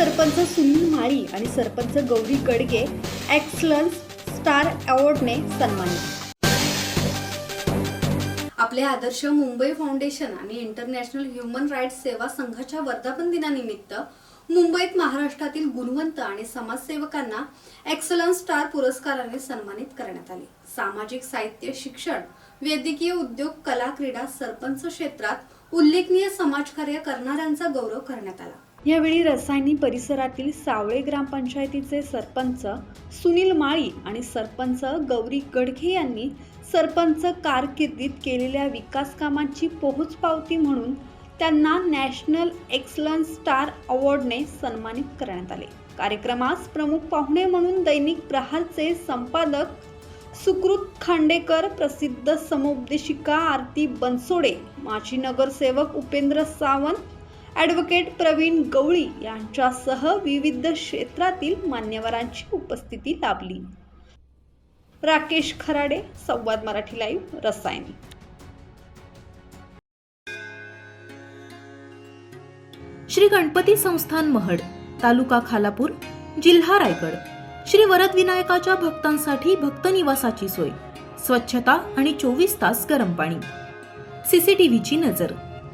सरपंच सुनील माळी आणि sarpanch Gauri Gadge excellence star अवॉर्डने सन्मानित. आपले आदर्श मुंबई फाउंडेशन आणि इंटरनॅशनल ह्युमन राईट्स सेवा संघाच्या वर्धापन दिनानिमित्त मुंबईत महाराष्ट्रातील गुणवंत आणि समाजसेवकांना एक्सलन्स स्टार पुरस्काराने सन्मानित करण्यात आले. सामाजिक साहित्य शिक्षण वैद्यकीय उद्योग कला क्रीडा सरपंच क्षेत्रात उल्लेखनीय समाजकार्य करणाऱ्यांचा गौरव करण्यात आला. यावेळी रसायनी परिसरातील सावळे ग्रामपंचायतीचे सरपंच सुनील माळी आणि सरपंच गौरी गडघे यांनी सरपंच कारकिर्दीत केलेल्या विकास कामांची पोहोच पावती म्हणून त्यांना नॅशनल एक्सलन्स स्टार अवॉर्डने सन्मानित करण्यात आले. कार्यक्रमास प्रमुख पाहुणे म्हणून दैनिक प्रहारचे संपादक सुकृत खांडेकर प्रसिद्ध समुपदेशिका आरती बनसोडे माजी नगरसेवक उपेंद्र सावंत ॲडव्होकेट प्रवीण गवळी यांच्यासह विविध क्षेत्रातील मान्यवरांची उपस्थिती लाभली. राकेश खराडे संवाद मराठी लाईव्ह रसायनी. श्री गणपती संस्थान महड तालुका खालापूर जिल्हा रायगड. श्री वरद विनायकाच्या भक्तांसाठी भक्त निवासाची सोय स्वच्छता आणि चोवीस तास गरम पाणी. सीसीटीव्हीची नजर.